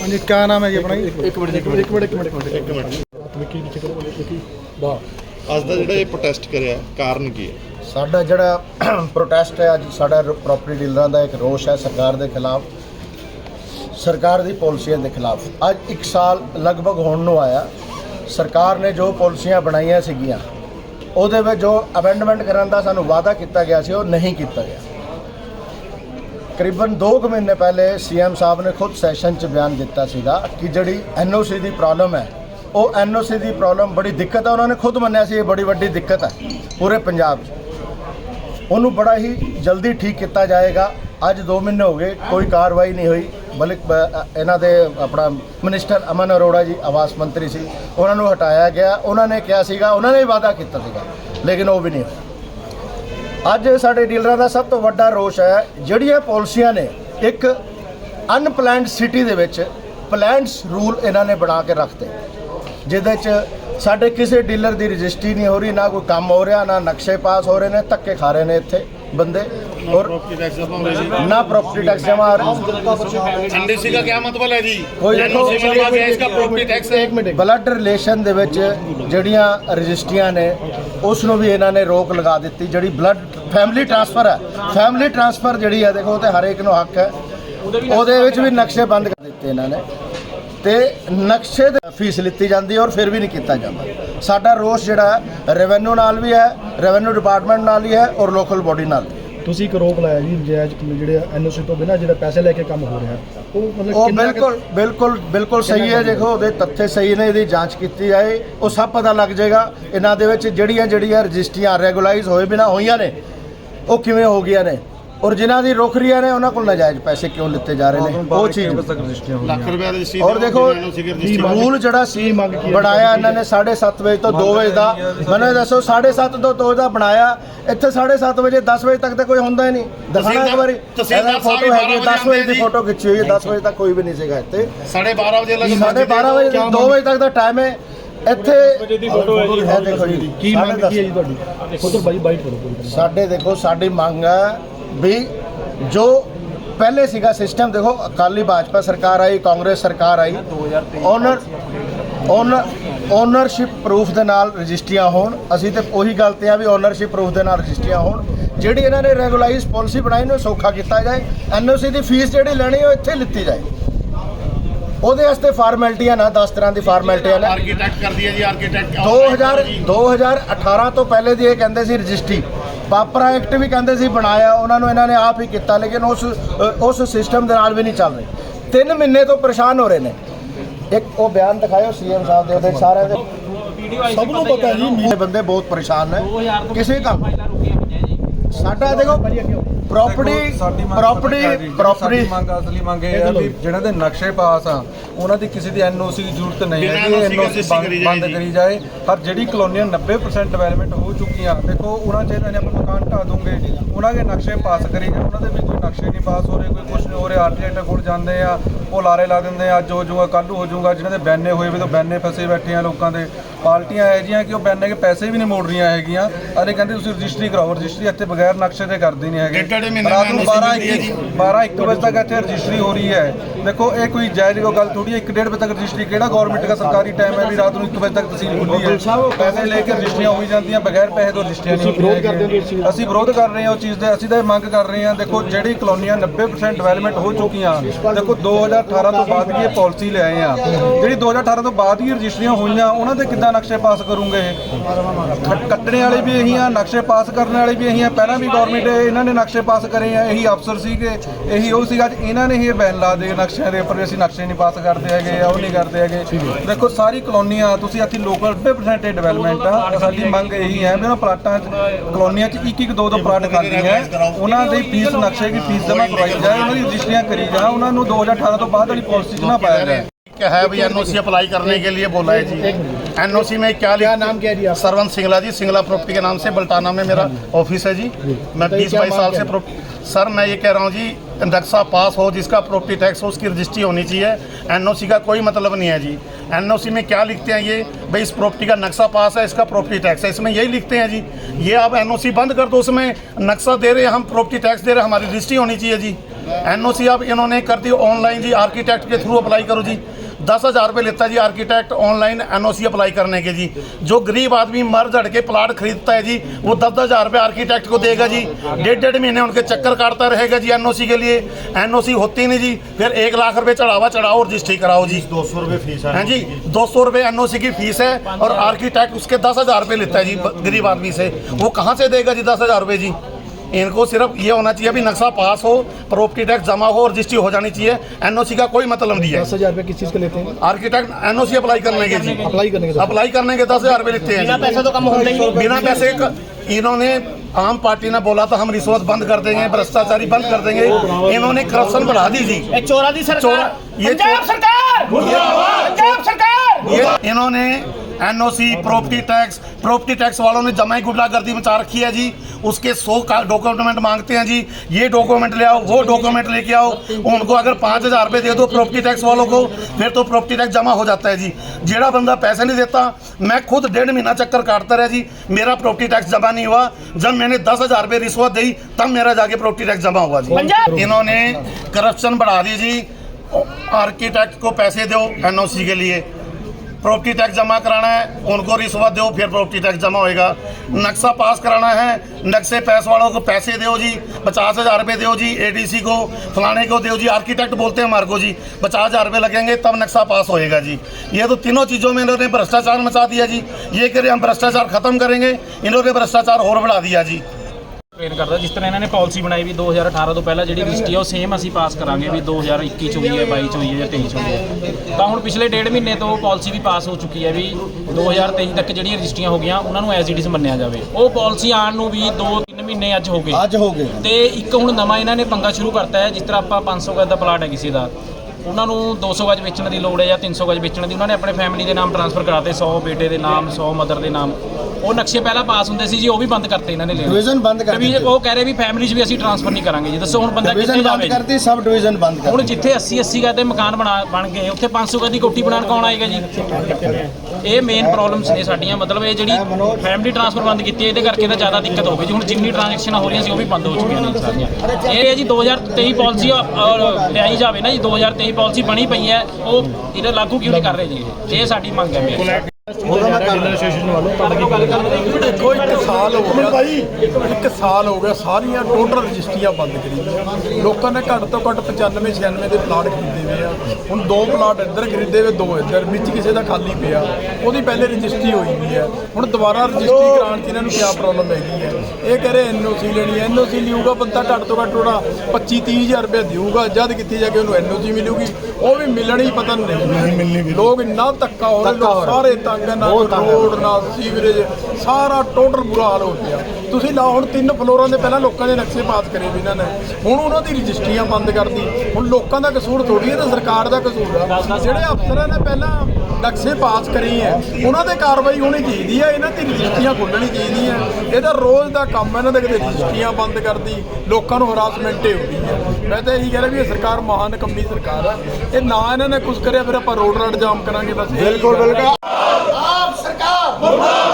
ਹਾਂਜੀ ਕੀ ਨਾਮ ਹੈ ਜੀ ਆਪਣਾ ਜੀ? ਇੱਕ ਮਿੰਟ ਇੱਕ ਮਿੰਟ ਇੱਕ ਮਿੰਟ ਇੱਕ ਮਿੰਟ ਇੱਕ ਮਿੰਟ। ਇੱਕ ਵਾਹ। ਅੱਜ ਦਾ ਜਿਹੜਾ ਇਹ ਪ੍ਰੋਟੈਸਟ ਕਰਿਆ ਕਾਰਨ ਕੀ ਹੈ? ਸਾਡਾ ਜਿਹੜਾ ਪ੍ਰੋਟੈਸਟ ਹੈ ਅੱਜ ਸਾਡਾ ਪ੍ਰਾਪਰਟੀ ਡੀਲਰਾਂ ਦਾ ਇੱਕ ਰੋਸ਼ ਹੈ ਸਰਕਾਰ ਦੇ ਖਿਲਾਫ। ਸਰਕਾਰ ਦੀ ਪਾਲਿਸੀਆਂ ਦੇ ਖਿਲਾਫ। ਅੱਜ 1 ਸਾਲ ਲਗਭਗ ਹੋਣ ਨੂੰ ਆਇਆ। ਸਰਕਾਰ ਨੇ ਜੋ ਪਾਲਿਸੀਆਂ ਬਣਾਈਆਂ ਸੀਗੀਆਂ ਉਹਦੇ ਵਿੱਚ ਜੋ ਅਮੈਂਡਮੈਂਟ ਕਰਨ ਦਾ ਸਾਨੂੰ ਵਾਅਦਾ ਕੀਤਾ ਗਿਆ ਸੀ ਉਹ ਨਹੀਂ ਕੀਤਾ ਗਿਆ। ਕਰੀਬਨ 2 ਮਹੀਨੇ ਪਹਿਲੇ ਸੀਐਮ ਸਾਹਿਬ ਨੇ ਖੁਦ ਸੈਸ਼ਨ 'ਚ ਬਿਆਨ ਦਿੱਤਾ ਸੀਗਾ ਕਿ ਜਿਹੜੀ ਐਨਓਸੀ ਦੀ ਪ੍ਰੋਬਲਮ ਹੈ, ਉਹ ਐਨਓਸੀ ਦੀ ਪ੍ਰੋਬਲਮ ਬੜੀ ਦਿੱਕਤ ਹੈ, ਉਹਨਾਂ ਨੇ ਖੁਦ ਮੰਨਿਆ ਸੀ ਇਹ ਬੜੀ ਵੱਡੀ ਦਿੱਕਤ ਹੈ ਪੂਰੇ ਪੰਜਾਬ 'ਚ। ਉਹਨੂੰ ਬੜਾ ਹੀ ਜਲਦੀ ਠੀਕ ਕੀਤਾ ਜਾਏਗਾ। ਅੱਜ 2 ਮਹੀਨੇ ਹੋ ਗਏ, ਕੋਈ ਕਾਰਵਾਈ ਨਹੀਂ ਹੋਈ। ਬਲਕਿ ਇਹਨਾਂ ਦੇ ਆਪਣਾ ਮਿਨਿਸਟਰ ਅਮਨ ਅਰੋੜਾ ਜੀ, ਆਵਾਸ ਮੰਤਰੀ ਸੀ, ਉਹਨਾਂ ਨੂੰ ਹਟਾਇਆ ਗਿਆ। ਉਹਨਾਂ ਨੇ ਕਿਹਾ ਸੀਗਾ, ਉਹਨਾਂ ਨੇ ਵੀ ਵਾਅਦਾ ਕੀਤਾ ਸੀਗਾ, ਲੇਕਿਨ ਉਹ ਵੀ ਨਹੀਂ ਹੋਇਆ। ਅੱਜ ਸਾਡੇ ਡੀਲਰਾਂ ਦਾ ਸਭ ਤੋਂ ਵੱਡਾ ਰੋਸ਼ ਹੈ, ਜਿਹੜੀਆਂ ਪਾਲਿਸੀਆਂ ਨੇ ਇੱਕ ਅਨਪਲੈਨਡ ਸਿਟੀ ਦੇ ਵਿੱਚ ਪਲੈਨਸ ਰੂਲ ਇਹਨਾਂ ਨੇ ਬਣਾ ਕੇ ਰੱਖਤੇ। ਜਿਹਦੇ 'ਚ ਸਾਡੇ ਕਿਸੇ ਡੀਲਰ ਦੀ ਰਜਿਸਟਰੀ ਨਹੀਂ ਹੋ ਰਹੀ, ਨਾ ਕੋਈ ਕੰਮ ਹੋ ਰਿਹਾ, ਨਾ ਨਕਸ਼ੇ ਪਾਸ ਹੋ ਰਹੇ ਨੇ, ਧੱਕੇ ਖਾ ਰਹੇ ਨੇ ਇੱਥੇ ਬੰਦੇ। ਔਰ ਨਾ ਪ੍ਰੋਪਰਟੀ ਟੈਕਸ ਜਮਾ ਆ ਰਿਹਾ एनडीसी का क्या मतलब है जी कोई देखो- एनओसी मिल गया इसका प्रॉपर्टी टैक्स है ਬਲੱਡ ਰਿਲੇਸ਼ਨ ਦੇ ਵਿੱਚ ਜਿਹੜੀਆਂ ਰਜਿਸਟਰੀਆਂ ਨੇ ਉਸ ਨੂੰ ਵੀ ਇਹਨਾਂ ਨੇ ਰੋਕ ਲਗਾ ਦਿੱਤੀ ਜਿਹੜੀ ਬਲੱਡ ਫੈਮਿਲੀ ਟ੍ਰਾਂਸਫਰ ਹੈ ਫੈਮਿਲੀ ਟ੍ਰਾਂਸਫਰ ਜਿਹੜੀ ਹੈ ਦੇਖੋ ਉਹ ਤੇ ਹਰ ਇੱਕ ਨੂੰ ਹੱਕ ਹੈ ਉਹਦੇ ਵਿੱਚ ਵੀ ਨਕਸ਼ੇ ਬੰਦ ਕਰ ਦਿੱਤੇ ਇਹਨਾਂ ਨੇ ਤੇ ਨਕਸ਼ੇ ਦੀ ਫੀਸ ਲਿੱਤੀ ਜਾਂਦੀ ਹੈ ਔਰ ਫਿਰ ਵੀ ਨਹੀਂ ਕੀਤਾ ਜਾਂਦਾ ਸਾਡਾ ਰੋਸ ਜਿਹੜਾ ਹੈ ਰੈਵਨਿਊ ਨਾਲ ਵੀ ਹੈ ਰੈਵਨਿਊ ਡਿਪਾਰਟਮੈਂਟ ਨਾਲ ਹੀ ਹੈ ਔਰ ਲੋਕਲ ਬੋਡੀ ਨਾਲ ਵੀ। ਤੁਸੀਂ ਇੱਕ ਰੋਕ ਲਾਇਆ ਜੀ ਨਜਾਇਜ਼ ਜਿਹੜੇ ਐਨਓਸੀ ਤੋਂ ਬਿਨਾਂ ਜਿਹੜਾ ਪੈਸੇ ਲੈ ਕੇ ਕੰਮ ਹੋ ਰਿਹਾ। ਉਹ ਮਤਲਬ ਉਹ ਕਿੰਨਾ ਕੁ- ਬਿਲਕੁਲ ਬਿਲਕੁਲ ਬਿਲਕੁਲ ਸਹੀ ਹੈ ਦੇਖੋ ਉਹਦੇ ਤੱਥੇ ਸਹੀ ਨੇ ਇਹਦੀ ਜਾਂਚ ਕੀਤੀ ਜਾਏ ਉਹ ਸਭ ਪਤਾ ਲੱਗ ਜਾਏਗਾ। ਇਹਨਾਂ ਦੇ ਵਿੱਚ ਜਿਹੜੀਆਂ ਜਿਹੜੀਆਂ ਰਜਿਸਟਰੀਆਂ ਰੈਗੂਲਾਈਜ਼ ਹੋਏ ਬਿਨਾ ਹੋਈਆਂ ਨੇ ਉਹ ਕਿਵੇਂ ਹੋ ਗਈਆਂ ਨੇ? ਔਰ ਜਿਨ੍ਹਾਂ ਦੀ ਰੋਕਰੀਆਂ ਨੇ ਉਹਨਾਂ ਕੋਲ ਨਾਜਾਇਜ਼ ਪੈਸੇ ਕਿਉਂ ਲਿੱਤੇ ਜਾ ਰਹੇ ਨੇ? ਉਹ ਚੀਜ਼ ਲੱਖ ਰੁਪਏ ਦੀ ਔਰ ਦੇਖੋ ਰੂਲ ਜਿਹੜਾ ਸੀ ਬਣਾਇਆ ਇਹਨਾਂ ਨੇ 7:30 ਵਜੇ ਤੋਂ 2 ਵਜੇ ਦਾ। ਮੈਨੂੰ ਦੱਸੋ 7:30 ਤੋਂ 2 ਦਾ ਬਣਾਇਆ ਇੱਥੇ 7:30 ਵਜੇ 10 ਵਜੇ ਤੱਕ ਤਾਂ ਕੋਈ ਹੁੰਦਾ ਹੀ ਨਹੀਂ। ਦੱਸਣਾ ਇੱਕ ਵਾਰੀ। ਤਸਵੀਰ ਫੋਟੋ ਹੈਗੀ 10 ਵਜੇ ਦੀ ਫੋਟੋ ਖਿੱਚੀ ਹੋਈ ਹੈ 10 ਵਜੇ ਤੱਕ ਕੋਈ ਵੀ ਨਹੀਂ ਸੀਗਾ ਇੱਥੇ। 12:30 ਵਜੇ ਲੱਗ 12:30 ਵਜੇ 2 ਵਜੇ ਤੱਕ ਦਾ ਟਾਈਮ ਹੈ। ਇੱਥੇ ਕੀ ਮੰਗ ਕੀ ਹੈ ਜੀ ਤੁਹਾਡੀ? ਸਾਡੇ ਦੇਖੋ ਸਾਡੀ ਮੰਗ ਹੈ ਵੀ ਜੋ ਪਹਿਲੇ ਸੀਗਾ ਸਿਸਟਮ ਦੇਖੋ ਅਕਾਲੀ ਭਾਜਪਾ ਸਰਕਾਰ ਆਈ ਕਾਂਗਰਸ ਸਰਕਾਰ ਆਈ ਓਨਰ ਓਨਰ ਓਨਰਸ਼ਿਪ ਪ੍ਰੂਫ ਦੇ ਨਾਲ ਰਜਿਸਟਰੀਆਂ ਹੋਣ। ਅਸੀਂ ਤੇ ਉਹੀ ਗੱਲ ਤੇ ਆ ਵੀ ਓਨਰਸ਼ਿਪ ਪ੍ਰੂਫ ਦੇ ਨਾਲ ਰਜਿਸਟਰੀਆਂ ਹੋਣ। ਜਿਹੜੀ ਇਹਨਾਂ ਨੇ ਰੈਗੂਲਾਈਜ਼ ਪਾਲਿਸੀ ਬਣਾਈ ਨੂੰ ਸੌਖਾ ਕੀਤਾ ਜਾਏ ਐਨਓਸੀ ਦੀ ਫੀਸ ਜਿਹੜੀ ਲੈਣੀ ਉਹ ਇੱਥੇ ਲਿੱਤੀ ਜਾਏ। ਉਹਦੇ ਵਾਸਤੇ ਫਾਰਮੈਲਟੀਆਂ ਨਾ 10 ਤਰ੍ਹਾਂ ਦੀ ਫਾਰਮੈਲਟੀਆਂ ਨੇ। ਆਰਕੀਟੈਕਟ ਕਰਦੀ ਹੈ ਜੀ ਆਰਕੀਟੈਕਟ 2000 2018 ਤੋਂ ਪਹਿਲੇ ਦੀ ਇਹ ਕਹਿੰਦੇ ਸੀ ਰਜਿਸਟਰੀ। ਪਾਪਰਾ ਐਕਟ ਵੀ ਕਹਿੰਦੇ ਸੀ ਬਣਾਇਆ ਉਹਨਾਂ ਨੂੰ ਇਹਨਾਂ ਨੇ ਆਪ ਹੀ ਕੀਤਾ ਲੇਕਿਨ ਉਸ ਉਸ ਸਿਸਟਮ ਦੇ ਨਾਲ ਵੀ ਨਹੀਂ ਚੱਲ ਰਹੇ। ਤਿੰਨ ਮਹੀਨੇ ਤੋਂ ਪਰੇਸ਼ਾਨ ਹੋ ਰਹੇ ਨੇ। ਇੱਕ ਉਹ ਬਿਆਨ ਦਿਖਾਇਓ ਸੀਐਮ ਸਾਹਿਬ ਦੇ ਉਹਦੇ ਸਾਰਿਆਂ ਦੇ। ਸਭ ਨੂੰ ਪਤਾ ਜੀ ਬੰਦੇ ਬਹੁਤ ਪਰੇਸ਼ਾਨ ਨੇ। ਕਿਸੇ ਕੰਮ ਸਾਡਾ ਦੇਖੋ ਪ੍ਰਾਪਰਟੀ ਸਾਡੀ ਮੰਗ ਪ੍ਰਾਪਰਟੀ ਮੰਗ ਅਸਲੀ ਮੰਗ ਇਹ ਹੈ ਵੀ ਜਿਹਨਾਂ ਦੇ ਨਕਸ਼ੇ ਪਾਸ ਆ ਉਹਨਾਂ ਦੀ ਕਿਸੇ ਦੀ ਐਨਓਸੀ ਦੀ ਜ਼ਰੂਰਤ ਨਹੀਂ NOC ਦੀ ਐਨਓਸੀ ਬੰਦ ਕਰੀ ਜਾਏ। ਪਰ ਜਿਹੜੀ ਕਲੋਨੀਆਂ 90% ਡਿਵੈਲਪਮੈਂਟ ਹੋ ਚੁੱਕੀਆਂ ਦੇਖੋ ਉਹਨਾਂ ਚਾਹੀਦਾ ਨੇ ਆਪਾਂ ਮਕਾਨ ਢਾ ਦੂੰਗੇ। ਉਹਨਾਂ ਦੇ ਨਕਸ਼ੇ ਪਾਸ ਕਰੀ ਜਾਏ ਉਹਨਾਂ ਦੇ ਵੀ ਕੋਈ ਨਕਸ਼ੇ ਨਹੀਂ ਪਾਸ ਹੋ ਰਹੇ ਕੋਈ ਕੁਝ ਨਹੀਂ ਹੋ ਰਿਹਾ। ਆਰਕੀਟੈਕਟ ਕੋਲ ਜਾਂਦੇ ਆ ਉਹ ਲਾਰੇ ਲਾ ਦਿੰਦੇ ਆ ਅੱਜ ਹੋ ਜਾਊਗਾ ਕੱਲ੍ਹ ਨੂੰ ਹੋ ਜਾਊਗਾ। ਜਿਹਨਾਂ ਦੇ ਬੈਨੇ ਹੋਏ ਵੀ ਤਾਂ ਬੈਨੇ ਫਸੇ ਬੈਠੇ ਆ ਲੋਕਾਂ ਦੇ। ਪਾਰਟੀਆਂ ਇਹੋ ਜਿਹੀਆਂ ਕਿ ਉਹ ਬੈਨੇ ਕੇ ਪੈਸੇ ਵੀ ਨਹੀਂ ਮੋੜ ਰਹੀਆਂ ਹੈਗੀਆਂ। ਅਰੇ ਕਹਿੰਦੇ ਤੁਸੀਂ ਰਜਿਸਟਰੀ ਕਰਾਓ ਰਜਿਸਟਰੀ ਇੱਥੇ ਬਗੈਰ ਨਕਸ਼ੇ ਦੇ ਕਰਦੇ ਨਹੀਂ ਹੈਗੇ। ਡੇਢ ਮਹੀਨੇ ਰਾਤ ਨੂੰ NOC 12 ਮਿਲਦੀ ਹੈ ਜੀ। 12 1 ਵਜੇ ਤੱਕ ਇੱਥੇ ਰਜਿਸਟਰੀ ਹੋ ਰਹੀ ਹੈ ਦੇਖੋ ਇਹ ਕੋਈ ਜਾਇਜ਼ ਗੱਲ ਥੋੜੀ ਹੈ 1 ਡੇਢ ਵਜੇ ਤੱਕ ਰਜਿਸਟਰੀ ਕਿਹੜਾ ਗਵਰਨਮੈਂਟ ਦਾ ਸਰਕਾਰੀ ਟਾਈਮ ਹੈ ਵੀ ਰਾਤ ਨੂੰ 1 ਵਜੇ ਤੱਕ ਤਹਿਸੀਲ ਖੁੱਲੀ ਹੈ ਪੈਸੇ ਲੈ ਕੇ ਰਜਿਸਟਰੀਆਂ ਹੋਈ ਜਾਂਦੀਆਂ ਬਗੈਰ ਪੈਸੇ ਤੋਂ ਰਜਿਸਟਰੀਆਂ ਨਹੀਂ ਹੁੰਦੀਆਂ? ਅਸੀਂ ਵਿਰੋਧ ਕਰ ਰਹੇ ਹਾਂ ਉਹ ਚੀਜ਼ ਦੇ ਅਸੀਂ ਤਾਂ ਇਹ ਮੰਗ ਕਰ ਰਹੇ ਹਾਂ ਦੇਖੋ ਜਿਹੜੀ ਕਲੋਨੀਆਂ 90% ਡਿਵੈਲਪਮੈਂਟ ਹੋ ਚੁੱਕੀਆਂ ਦੇਖੋ 2018 ਤੋਂ ਬਾਅਦ ਕੀ ਇਹ ਪਾਲਿਸੀ ਲੈ ਆਏ ਆ ਜਿਹੜੀ 2018 ਤੋਂ ਬਾਅਦ ਹੀ ਰਜਿਸਟਰੀਆਂ ਹੋਈਆਂ ਉਹਨਾਂ ਦੇ ਕਿੱਦਾਂ ਨਕਸ਼ੇ ਪਾਸ ਕਰੂੰਗੇ ਕੱਟਣੇ ਵਾਲੇ ਵੀ ਇਹੀ ਆ ਨਕਸ਼ੇ ਪਾਸ ਕਰਨ ਵਾਲੇ ਵੀ ਇਹੀ ਆ ਪਹਿਲਾਂ ਵੀ ਗਵਰਨਮੈਂਟ ਇਹਨਾਂ ਨੇ ਨਕਸ਼ੇ ਪਾਸ ਕਰੇ ਆ, ਇਹੀ ਅਫਸਰ ਸੀਗੇ, ਇਹੀ ਉਹ ਸੀਗਾ ਅੱਜ ਇਹਨਾਂ ਨੇ ਇਹ ਬੈਨ ਲਾ ਦੇ ਨਕਸ਼ਿਆਂ ਦੇ ਉੱਪਰ ਵੀ ਅਸੀਂ ਨਕਸ਼ੇ ਨਹੀਂ ਪਾਸ ਕਰਦੇ ਹੈਗੇ ਆ, ਉਹ ਨਹੀਂ ਕਰਦੇ ਹੈਗੇ। ਦੇਖੋ, ਸਾਰੀ ਕਲੋਨੀਆਂ, ਤੁਸੀਂ ਇੱਥੇ ਲੋਕਲ 90% ਇਹ ਡਿਵੈਲਪਮੈਂਟ ਆ ਸਾਡੀ ਮੰਗ ਇਹੀ ਹੈ ਵੀ ਉਹਨਾਂ ਪਲਾਟਾਂ 'ਚ, ਕਲੋਨੀਆਂ 'ਚ ਇੱਕ ਇੱਕ ਦੋ ਦੋ ਪਲਾਟ ਕਰਦੀ ਹੈ, ਉਹਨਾਂ ਦੀ ਫੀਸ ਨਕਸ਼ੇ ਦੀ ਫੀਸ ਜਮ੍ਹਾਂ ਕਰਵਾਈ ਜਾਏ, ਉਹਨਾਂ ਦੀ ਰਜਿਸਟਰੀਆਂ ਕਰੀ ਜਾ ਉਹਨਾਂ ਨੂੰ 2018 ਤੋਂ ਬਾਅਦ ਵਾਲੀ ਪਾਲਿਸੀ 'ਚ ਨਾ ਪਾਇਆ ਜਾਏ। क्या है भाई एनओसी अप्लाई करने के लिए बोला है जी। एनओसी में क्या क्या नाम क्या है आपका? सरवंत सिंगला जी सिंगला प्रॉपर्टी के नाम से बल्टाना में मेरा ऑफ़िस है जी। मैं बीस बाईस साल से सर मैं ये कह रहा हूँ जी नक्शा पास हो जिसका प्रॉपर्टी टैक्स हो उसकी रजिस्ट्री होनी चाहिए। एनओसी का कोई मतलब नहीं है जी। एनओसी में क्या लिखते हैं ये? भाई इस प्रॉपर्टी का नक्शा पास है इसका प्रॉपर्टी टैक्स है इसमें यही लिखते हैं जी। ये आप एनओसी बंद कर दो उसमें नक्शा दे रहे हैं हम प्रॉपर्टी टैक्स दे रहे हैं हमारी रजिस्ट्री होनी चाहिए जी। एनओसी अब इन्होंने कर दी ऑनलाइन जी आर्किटेक्ट के थ्रू अप्लाई करो जी। दस हज़ार रुपये लेता है जी आर्किटेक्ट ऑनलाइन एनओसी अप्लाई करने के जी। जो गरीब आदमी मर झड़ के प्लाट खरीदता है जी वो दस दस हज़ार रुपये आर्किटेक्ट को देगा जी। डेढ़ डेढ़ महीने उनके चक्कर काटता रहेगा जी एनओसी के लिए। एनओसी होती नहीं जी फिर एक लाख रुपये चढ़ावा चढ़ाओ और रजिस्ट्री कराओ जी। दो सौ रुपये फ़ीस है। जी दो सौ रुपये एनओसी की फ़ीस है और आर्किटेक्ट उसके दस हज़ार रुपये लेता है जी गरीब आदमी से। वो कहाँ से देगा जी दस हज़ार रुपये जी? इनको सिर्फ़ ये होना चाहिए अभी नक्शा पास हो प्रॉपर्टी टैक्स जमा हो रजिस्ट्री हो जानी चाहिए। एनओसी का कोई मतलब नहीं है। दस हज़ार किस चीज़ के लेते हैं? आर्किटेक्ट एनओसी अप्लाई करने के जी। अप्लाई करने के अप्लाई करने के दस हज़ार रुपये लेते हैं। बिना पैसे तो इन्होंने आम पार्टी ने बोला था हम रिश्वत बंद कर देंगे भ्रष्टाचारी बंद कर देंगे। इन्होंने करप्शन बढ़ा दी थी चोरा दी सर चोरा ये सरकार! ये इन्होंने NOC property tax property tax वालों ने जमाई गुंडागर्दी मचा रखी है जी। उसके सौ का डॉक्यूमेंट मांगते हैं जी। ये डॉक्यूमेंट ले आओ वो डॉक्यूमेंट लेके आओ। उनको अगर पाँच हज़ार रुपये दे दो प्रॉपर्टी टैक्स वालों को फिर तो प्रॉपर्टी टैक्स जमा हो जाता है जी। जेड़ा बंदा पैसे नहीं देता मैं खुद डेढ़ महीना चक्कर काटता रहा जी। मेरा प्रॉपर्टी टैक्स जमा नहीं हुआ। जब मैंने दस हज़ार रुपये रिश्वत दी तब मेरा जाके प्रॉपर्टी टैक्स जमा हुआ जी। इन्होंने करप्शन बढ़ा दी जी। आर्किटेक्ट को पैसे दो एनओसी के लिए। प्रॉपर्टी टैक्स जमा कराना है, उनको रिश्वत दो, फिर प्रॉपर्टी टैक्स जमा होएगा। नक्शा पास कराना है, नक्शे पैस वालों को पैसे दो जी, पचास हज़ार रुपये दो जी एडीसी को, फलाने को दो जी आर्किटेक्ट बोलते हैं हमारे को जी, पचास हज़ार रुपये लगेंगे, तब नक्शा पास होएगा जी। ये तो तीनों चीज़ों में इन्होंने भ्रष्टाचार मचा दिया जी। ये कह रहे हम भ्रष्टाचार खत्म करेंगे, इन्होंने भ्रष्टाचार और बढ़ा दिया जी। ਟ੍ਰੇਨ ਕਰਦਾ। ਜਿਸ ਤਰ੍ਹਾਂ ਇਹਨਾਂ ਨੇ ਪਾਲਿਸੀ ਬਣਾਈ ਵੀ 2018 ਤੋਂ ਪਹਿਲਾਂ ਜਿਹੜੀ ਰਜਿਸਟਰੀ ਆ ਉਹ ਸੇਮ ਅਸੀਂ ਪਾਸ ਕਰਾਂਗੇ ਵੀ 2021 ਚ ਹੋਈ ਹੈ 22 ਚ ਹੋਈ ਹੈ ਜਾਂ 23 ਚ ਹੋਈ ਹੈ। ਤਾਂ ਹੁਣ ਪਿਛਲੇ ਡੇਢ ਮਹੀਨੇ ਤੋਂ ਪਾਲਿਸੀ ਵੀ ਪਾਸ ਹੋ ਚੁੱਕੀ ਹੈ ਵੀ 2023 ਤੱਕ ਜਿਹੜੀਆਂ ਰਜਿਸਟਰੀਆਂ ਹੋ ਗਈਆਂ ਉਹਨਾਂ ਨੂੰ ਐਜ਼ ਇਟ ਇਜ਼ ਮੰਨਿਆ ਜਾਵੇ। ਉਹ ਪਾਲਿਸੀ ਆਉਣ ਨੂੰ ਵੀ 2-3 ਮਹੀਨੇ ਅੱਜ ਹੋ ਗਏ। ਅੱਜ ਹੋ ਗਏ। ਤੇ ਇੱਕ ਹੁਣ ਨਵਾਂ ਇਹਨਾਂ ਨੇ ਪੰਗਾ ਸ਼ੁਰੂ ਕਰਤਾ ਹੈ ਜਿਸ ਤਰ੍ਹਾਂ ਆਪਾਂ 500 ਗਜ ਦਾ ਪਲਾਟ ਹੈ ਕਿਸੇ ਦਾ। ਉਹਨਾਂ ਨੂੰ 200 ਗਜ ਵੇਚਣ ਦੀ ਲੋੜ ਹੈ ਜਾਂ 300 ਗਜ ਵੇਚਣ ਦੀ। ਉਹਨਾਂ ਨੇ ਆਪਣੇ ਫੈਮਿਲੀ ਦੇ ਨਾਮ ਟ੍ਰਾਂਸਫਰ ਕਰਾਤੇ 100 ਬੇਟੇ ਦੇ ਨਾਮ 100 ਮਦਰ ਦੇ ਨਾਮ। ਉਹ ਨਕਸ਼ੇ ਪਹਿਲਾਂ ਪਾਸ ਹੁੰਦੇ ਸੀ ਜੀ ਉਹ ਵੀ ਬੰਦ ਕਰਤੇ ਇਹਨਾਂ ਨੇ ਲੈਣੇ। ਡਿਵੀਜ਼ਨ ਬੰਦ ਕਰ ਡਿਵੀਜ਼ਨ ਦਿੱਤੇ। ਉਹ ਕਹਿ ਰਹੇ ਵੀ ਫੈਮਿਲੀ 'ਚ ਵੀ ਅਸੀਂ ਟ੍ਰਾਂਸਫਰ ਨਹੀਂ ਕਰਾਂਗੇ ਜੀ। ਦੱਸੋ ਹੁਣ ਬੰਦਾ ਕਿੱਥੇ ਡਿਵੀਜ਼ਨ ਬੰਦ ਜਾਵੇ ਜੀ? ਕਰਤੀ ਸਬ ਡਿਵੀਜ਼ਨ ਬੰਦ ਕਰ ਹੁਣ ਜਿੱਥੇ 80 80 ਗਜ ਦੇ ਮਕਾਨ ਬਣਾ ਬਣ ਗਏ ਉੱਥੇ 500 ਗਜ ਦੀ ਕੋਠੀ ਬਣਾਉਣ ਕੌਣ ਆਏਗਾ ਜੀ? ਇਹ ਮੇਨ ਪ੍ਰੋਬਲਮਸ ਨੇ ਸਾਡੀਆਂ। ਮਤਲਬ ਇਹ ਜਿਹੜੀ ਫੈਮਿਲੀ ਟ੍ਰਾਂਸਫਰ ਬੰਦ ਕੀਤੀ ਹੈ ਇਹਦੇ ਕਰਕੇ ਤਾਂ ਜ਼ਿਆਦਾ ਦਿੱਕਤ ਹੋ ਗਈ ਜੀ। ਹੁਣ ਜਿੰਨੀ ਟ੍ਰਾਂਜੈਕਸ਼ਨਾਂ ਹੋ ਰਹੀਆਂ ਸੀ ਉਹ ਵੀ ਬੰਦ ਹੋ ਚੁੱਕੀਆਂ ਨੇ ਸਾਰੀਆਂ। ਇਹ ਹੈ ਜੀ 2023 ਪਾਲਿਸੀ ਲਿਆਈ ਜਾਵੇ ਨਾ ਜੀ 2023 ਪਾਲਿਸੀ ਬਣੀ ਪਈ ਹੈ ਉਹ ਇਹਦਾ ਲਾਗੂ ਕਿਉਂ ਨਹੀਂ ਕਰ ਰਹੇ ਜੀ? ਇਹ? ਸਾਡੀ ਮੰਗ ਹੈ ਮੇਰੀ। ਐਡਮਿਨਿਸਟ੍ਰੇਸ਼ਨ ਵਾਲੋਂ ਤੁਹਾਡਾ ਕੀ ਦੇਖੋ ਇੱਕ ਸਾਲ ਹੋ ਗਿਆ। ਇੱਕ ਸਾਲ ਹੋ ਗਿਆ ਸਾਰੀਆਂ ਟੋਟਲ ਰਜਿਸਟਰੀਆਂ ਬੰਦ ਕਰੀ। ਲੋਕਾਂ ਨੇ ਘੱਟ ਤੋਂ ਘੱਟ 95 96 ਦੇ ਪਲਾਟ ਖਰੀਦੇ ਹੋਏ ਆ। ਹੁਣ ਦੋ ਪਲਾਟ ਇੱਧਰ ਖਰੀਦੇ ਹੋਏ ਦੋ ਇੱਧਰ ਵਿੱਚ ਕਿਸੇ ਦਾ ਖਾਲੀ ਪਿਆ। ਉਹਦੀ ਪਹਿਲੇ ਰਜਿਸਟਰੀ ਹੋਈ ਵੀ ਹੈ। ਹੁਣ ਦੁਬਾਰਾ ਰਜਿਸਟਰੀ ਕਰਾਉਣ 'ਚ ਇਹਨਾਂ ਨੂੰ ਕੀ ਪ੍ਰੋਬਲਮ ਹੈਗੀ ਹੈ? ਇਹ ਕਹ ਰਹੇ ਐਨਓਸੀ ਲੈਣੀ ਹੈ। ਐਨਓਸੀ ਲਿਊਗਾ ਬੰਦਾ ਘੱਟ ਤੋਂ ਘੱਟ ਉਹਦਾ 25 30000 ਰੁਪਏ ਦੇਊਗਾ। ਜਦ ਕਿੱਥੇ ਜਾ ਕੇ ਉਹਨੂੰ ਐਨਓਸੀ ਮਿਲੂਗੀ ਉਹ ਵੀ ਮਿਲਣੀ ਪਤਾ ਨਹੀਂ ਮਿਲਣੀ ਲੋਕ ਇੰਨਾ ਧੱਕਾ ਹੋ ਰਿਹਾ ਸਾਰੇ ਤੰਗ ਨਾ ਰੋਡ ਨਾ ਸੀਵਰੇਜ ਸਾਰਾ ਟੋਟਲ ਬੁਰਾ ਹਾਲ ਹੋ ਗਿਆ। ਤੁਸੀਂ ਲਾ ਹੁਣ ਤਿੰਨ ਫਲੋਰਾਂ ਦੇ ਪਹਿਲਾਂ ਲੋਕਾਂ ਦੇ ਨਕਸ਼ੇ ਪਾਸ ਕਰੇ ਵੀ ਇਹਨਾਂ ਨੇ। ਹੁਣ ਉਹਨਾਂ ਦੀ ਰਜਿਸਟਰੀਆਂ ਬੰਦ ਕਰਦੀ ਹੁਣ ਲੋਕਾਂ ਦਾ ਕਸੂਰ ਥੋੜੀ ਹੈ ਤੇ ਸਰਕਾਰ ਦਾ ਕਸੂਰ ਆ। ਜਿਹੜੇ ਅਫਸਰਾਂ ਨੇ ਪਹਿਲਾਂ ਨਕਸ਼ੇ ਪਾਸ ਕਰੀ ਹੈ ਉਹਨਾਂ ਤੇ ਕਾਰਵਾਈ ਹੋਣੀ ਚਾਹੀਦੀ ਹੈ। ਇਹਨਾਂ ਦੀ ਰਜਿਸਟਰੀਆਂ ਖੋਲਣੀ ਚਾਹੀਦੀਆਂ। ਇਹਦਾ ਰੋਜ਼ ਦਾ ਕੰਮ ਹੈ ਇਹਨਾਂ ਦੇ ਕਿਤੇ ਰਜਿਸਟਰੀਆਂ ਬੰਦ ਕਰਦੀ ਲੋਕਾਂ ਨੂੰ ਹਰਾਸਮੈਂਟ ਹੀ ਹੁੰਦੀ ਹੈ। ਮੈਂ ਤਾਂ ਇਹੀ ਕਹਿ ਰਿਹਾ ਵੀ ਇਹ ਸਰਕਾਰ ਮਹਾਨ ਕੰਮੀ ਸਰਕਾਰ ਹੈ ਇਹ ਨਾ ਇਹਨਾਂ ਨੇ ਕੁਝ ਕਰਿਆ ਫਿਰ ਆਪਾਂ ਰੋਡ ਰਾਡ ਜਾਮ ਕਰਾਂਗੇ ਬਸ ਬਿਲਕੁਲ ਬਿਲਕੁਲ। ਆਪ ਸਰਕਾਰ ਮੁਰਦਾਬਾਦ।